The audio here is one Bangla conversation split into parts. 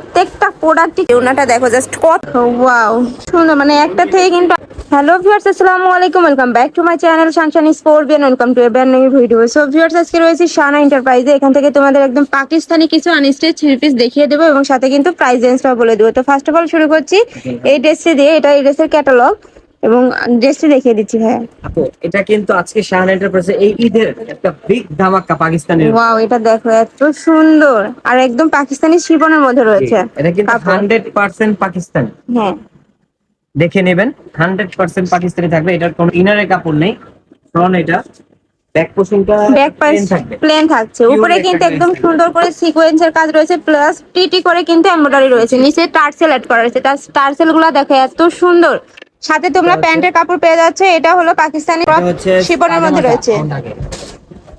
প্রত্যেকটা প্রোডাক্টই ওনাটা দেখো জাস্ট কত ওয়াও সুন্দর মানে একটা থেকে কিন্তু হ্যালো ভিউয়ার্স আসসালামু আলাইকুম welcome back to my channel সাংশান sport Beant welcome to a brand new video so viewers আজকে রয়েছে শানা এন্টারপ্রাইজে এখান থেকে তোমাদের একদম পাকিস্তানি কিছু আনস্টেজ থ্রি পিস দেখিয়ে দেবো এবং সাথে কিন্তু প্রাইস রেঞ্জটাও বলে দেবো। তো ফার্স্ট অফ অল শুরু করছি এই ড্রেসটি দিয়ে। এটা এই ড্রেসের ক্যাটালগ এবং ড্রেসটি দেখিয়ে দিচ্ছি হ্যাঁ আপু এটা কিন্তু আজকে শাহান এন্টারপ্রাইজে এই ঈদের একটা বিগ ধামাকা পাকিস্তানের ওয়াও এটা দেখো এত সুন্দর। আর একদম পাকিস্তানি শিবনের মধ্যে রয়েছে। এটা কিন্তু কাপড়। Hundred percent Pakistani. হ্যাঁ। দেখে নেবেন হান্ড্রেড পার্সেন্ট পাকিস্তানি থাকবে। এটার কোনো ইনারের কাপড় নেই ফ্রন্ট এটা। ব্যাক পোর্শনটা ব্যাক প্লেন থাকছে। উপরে কিন্তু একদম সুন্দর করে সিকোয়েন্সের কাজ রয়েছে প্লাস টিটি করে কিন্তু এমব্রয়ডারি রয়েছে। নিচে টার্সেল অ্যাড করা রয়েছে। টার্সেলগুলো দেখো এত সুন্দর। সাথে তোমরা প্যান্টের কাপড় পেয়ে যাচ্ছে এটা হলো পাকিস্তানি শিপনের মধ্যে রয়েছে।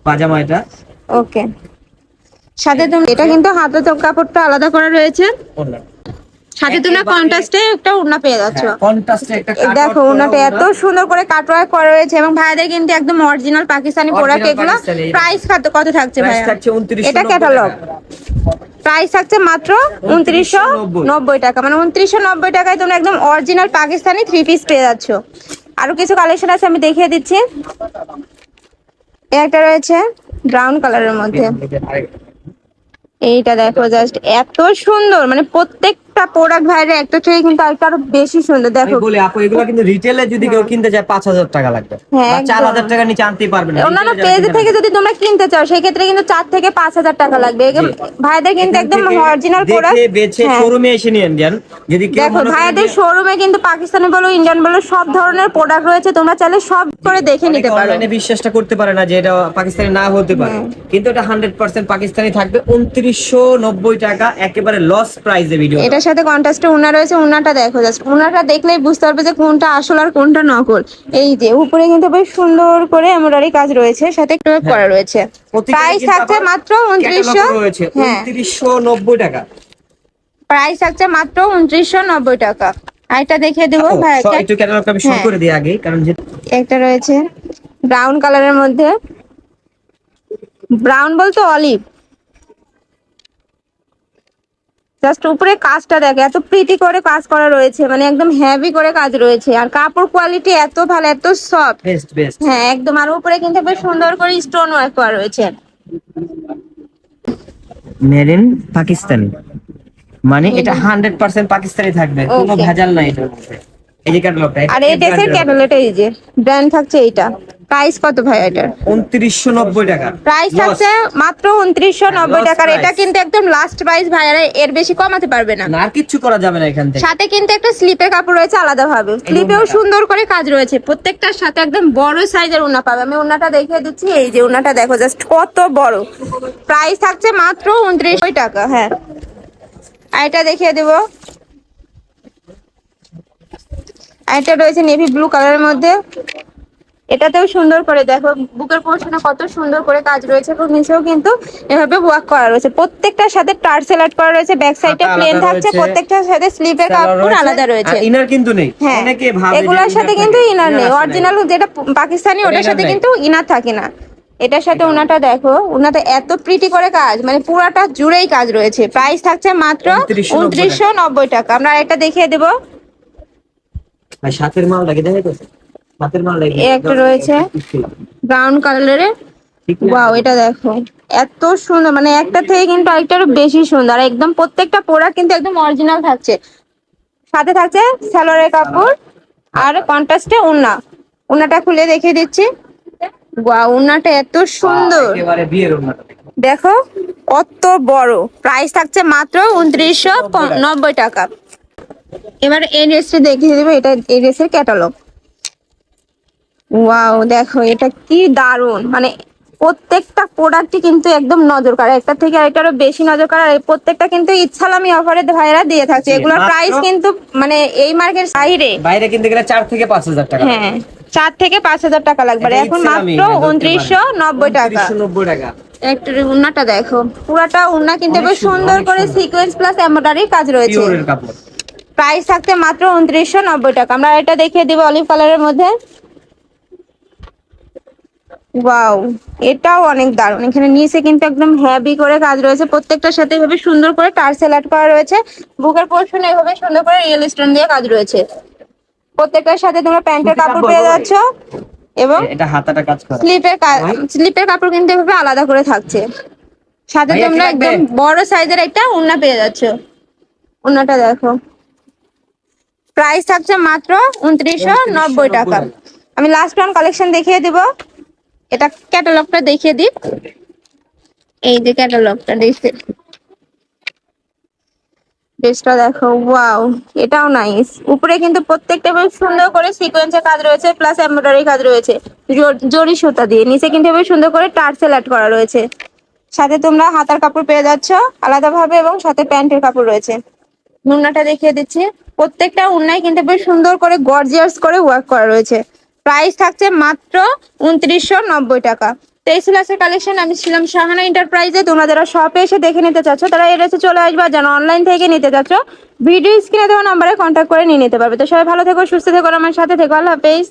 পাজামা এটা। ওকে। সাথে তুমি এটা কিন্তু হাতে তো কাপড়টা আলাদা করা রয়েছে। সাথে তোমরা কন্ট্রাস্টে একটা ওড়না পেয়ে যাচ্ছ। কন্ট্রাস্টে একটা দেখো করা এত সুন্দর করে কাটওয়ার্ক করা রয়েছে এবং ভাইদের কিন্তু একদম অরিজিনাল পাকিস্তানি প্রোডাক্ট এগুলো প্রাইস কত কত থাকছে ভাই এটা ক্যাটালগ। প্রাইস থাকছে মাত্র উনত্রিশশো নব্বই টাকা। মানে উনত্রিশশো নব্বই টাকায় তোমরা একদম অরিজিনাল পাকিস্তানি থ্রি পিস পেয়ে যাচ্ছ। আরও কিছু কালেকশন আছে, আমি দেখিয়ে দিচ্ছি। একটা রয়েছে ব্রাউন কালারের মধ্যে। এইটা দেখো জাস্ট এত সুন্দর মানে প্রত্যেকটা প্রোডাক্ট ভাইরে একটা থেকে কিন্তু আরেকটা আরও বেশি সুন্দর দেখো। বলি আপু এগুলো কিন্তু রিটেলে যদি কেউ কিনতে চায় পাঁচ হাজার টাকা লাগবে। হ্যাঁ, বা চার একদম। হাজার টাকা নিচে আনতেই পারবে না অন্যান্য পেজ থেকে যদি তোমরা কিনতে চাও সেই ক্ষেত্রে কিন্তু চার থেকে পাঁচ হাজার টাকা লাগবে। ভাইদের কিন্তু একদম অরিজিনাল দেখে প্রোডাক্ট বেছে শোরুমে এসে নিয়ে যান যদি কেউ দেখো ভাইদের শোরুমে কিন্তু পাকিস্তানি বলো ইন্ডিয়ান বলো সব ধরনের প্রোডাক্ট রয়েছে তোমরা চাইলে সব করে দেখে নিতে পারো। অনলাইনে বিশ্বাসটা করতে পারে না যে এটা পাকিস্তানি না হতে পারে। কিন্তু এটা হান্ড্রেড পার্সেন্ট পাকিস্তানি থাকবে উনত্রিশশো নব্বই টাকা একেবারে লস প্রাইসে ভিডিও এটার সাথে কন্ট্রাস্টে উনা রয়েছে উনাটা দেখো জাস্ট উনাটা দেখলেই বুঝতে পারবে যে কোনটা আসল আর কোনটা নকল। এই যে উপরে কিন্তু বেশ সুন্দর করে এমব্রয়ডারি কাজ রয়েছে সাথে ক্লোপ করা রয়েছে। প্রাইস থাকছে মাত্র উনত্রিশশো হ্যাঁ। টাকা। প্রাইস থাকছে মাত্র উনত্রিশশো নব্বই টাকা। আরেকটা দেখিয়ে দেবো ভাই একটু ক্যাটালগটা আমি শুরু হ্যাঁ। করে দিই আগে কারণ যে একটা রয়েছে ব্রাউন কালারের মধ্যে। ব্রাউন বলতে অলিভ জাস্ট উপরে কাজটা দেখে এত প্রিটি করে কাজ করা রয়েছে মানে একদম হেভি করে কাজ রয়েছে। আর কাপড় কোয়ালিটি এত ভালো এত সফট হ্যাঁ একদম। আর উপরে কিন্তু বেশ সুন্দর করে স্টোন ওয়ার্ক করা রয়েছে। মেড ইন পাকিস্তানি মানে এটা হান্ড্রেড পার্সেন্ট পাকিস্তানি থাকবে কোনো ভেজাল নাই এই যে ক্যাটালগটা আর এই ড্রেসের ক্যাটালগটা এই যে ব্র্যান্ড থাকছে এইটা। প্রাইস কত ভাই এটার? উনত্রিশশো নব্বই টাকা। প্রাইস আছে মাত্র উনত্রিশশো নব্বই Lost টাকার। এটা কিন্তু একদম লাস্ট প্রাইস ভাইয়ারা এর বেশি কমাতে পারবে না। আর কিচ্ছু করা যাবে না এখান থেকে। সাথে কিন্তু একটা স্লিপের কাপড় রয়েছে আলাদা ভাবে স্লিপেও সুন্দর করে কাজ রয়েছে। প্রত্যেকটার সাথে একদম বড় সাইজের উন্না পাবে। আমি উন্নাটা দেখিয়ে দিচ্ছি। এই যে উন্নাটা দেখো জাস্ট কত বড়। প্রাইস থাকছে মাত্র উনত্রিশ টাকা হ্যাঁ। আর এটা দেখিয়ে দেবো। এটা রয়েছে নেভি ব্লু কালারের মধ্যে। এটাতেও সুন্দর করে দেখো বুকের পোর্শনে কত সুন্দর করে কাজ রয়েছে এবং নিচেও কিন্তু এভাবে ওয়ার্ক করা রয়েছে। প্রত্যেকটার সাথে টার্সেল অ্যাড করা রয়েছে ব্যাক সাইডে প্লেন থাকছে প্রত্যেকটার সাথে স্লিপের কাপড় আলাদা রয়েছে। ইনার কিন্তু নেই। হ্যাঁ অনেকে ভাবে এগুলোর সাথে কিন্তু ইনার নেই। অরিজিনাল যেটা পাকিস্তানি ওটার সাথে কিন্তু ইনার থাকে না। এটার সাথে ওনাটা দেখো ওনাটা এত প্রিটি করে কাজ মানে পুরাটা জুড়েই কাজ রয়েছে। প্রাইস থাকছে মাত্র 2990 উনত্রিশশো নব্বই টাকা। আমরা এটা দেখিয়ে দেবো। ভাই সাথের মাল লাগে একটা রয়েছে। ব্রাউন কালারের? ওয়াও এটা দেখো। এত সুন্দর মানে একটা থেকে কিন্তু আরেকটারও বেশি সুন্দর। আর একদম প্রত্যেকটা প্রোডাক্ট কিন্তু একদম অরিজিনাল থাকছে। সাথে থাকছে স্যালোয়ারের কাপড় আর কন্ট্রাস্টে উন্না উন্নাটা খুলে দেখিয়ে দিচ্ছি। ওয়াও উন্নাটা এত সুন্দর। দেখো। দেখো কত বড়। প্রাইস থাকছে মাত্র উনত্রিশশো নব্বই টাকা। এবার এই ড্রেসটা দেখিয়ে দেবো। এটা এই ড্রেসের ক্যাটালগ ওয়াও দেখো এটা কি দারুণ। মানে প্রত্যেকটা প্রোডাক্টই কিন্তু একদম নজর কাড়া। একটা থেকে আরেকটারও বেশি নজর কাড়া। আর প্রত্যেকটা কিন্তু ইচ্ছালামি অফারে ভাইরা দিয়ে থাকছে এগুলোর প্রাইস কিন্তু মানে এই মার্কেট বাইরে। বাইরে কিনতে গেলে চার থেকে পাঁচ হাজার টাকা হ্যাঁ চার থেকে পাঁচ হাজার টাকা লাগবে। এখন মাত্র উনত্রিশশো নব্বই টাকা। 2990 টাকা। একটু উন্নাটা দেখো। পুরাটা উন্না কিন্তু বেশ সুন্দর, করে। সিকোয়েন্স প্লাস এমব্রয়ডারি কাজ রয়েছে। প্রাইস থাকতে মাত্র উনত্রিশশো নব্বই টাকা। আমরা এটা দেখিয়ে দিব অলিভ কালারের মধ্যে। ওয়াও এটাও অনেক দারুণ। এখানে নিচে কিন্তু একদম হ্যাভি করে কাজ রয়েছে। প্রত্যেকটার সাথে এভাবে সুন্দর করে টার্সেল আর্ট করা রয়েছে। বুকের পোর্শনে এভাবে সুন্দর করে রিয়েল স্টোন দিয়ে কাজ রয়েছে। প্রত্যেকটার সাথে তোমরা প্যান্টের কাপড় পেয়ে। যাচ্ছ এবং এটা হাতাটা কাজ করা। স্লিপের স্লিপের কাপড় কিন্তু এভাবে আলাদা করে থাকছে। সাথে তোমরা একদম বড় সাইজের একটা উন্না পেয়ে যাচ্ছ। উন্নাটা দেখো। প্রাইস থাকছে মাত্র উনত্রিশশো নব্বই টাকা। আমি লাস্ট ওয়ান কালেকশন দেখিয়ে দিব। এটা ক্যাটালগটা দেখিয়ে দিই। এই যে ক্যাটালগটা দেখতে। ড্রেসটা দেখো ওয়াও এটাও নাইস উপরে কিন্তু প্রত্যেকটা বেশ সুন্দর করে সিকোয়েন্সের কাজ রয়েছে প্লাস এমব্রয়ডারি কাজ রয়েছে। জর- সুতা দিয়ে। নিচে কিন্তু বেশ সুন্দর করে টার্সেল অ্যাড করা রয়েছে। সাথে তোমরা হাতার কাপড় পেয়ে যাচ্ছ, আলাদাভাবে এবং সাথে প্যান্টের কাপড় রয়েছে। উন্নাটা দেখিয়ে দিচ্ছি। প্রত্যেকটা উন্নায় কিন্তু বেশ সুন্দর করে গর্জিয়াস করে ওয়ার্ক করা রয়েছে। প্রাইস থাকছে মাত্র উনত্রিশশো নব্বই টাকা। তো এই ছিল কালেকশন আমি ছিলাম শাহানা এন্টারপ্রাইজে তোমরা যারা শপে এসে দেখে নিতে চাচ্ছ, তারা এর এসে চলে আসবে। যেন অনলাইন থেকে নিতে চাচ্ছ ভিডিও স্ক্রিনে দেওয়া নম্বরে কন্ট্যাক্ট করে নিয়ে নিতে পারবে। তো সবাই ভালো থেকো, সুস্থ থেকো আমার সাথে থেকো। আল্লাহ হাফেজ।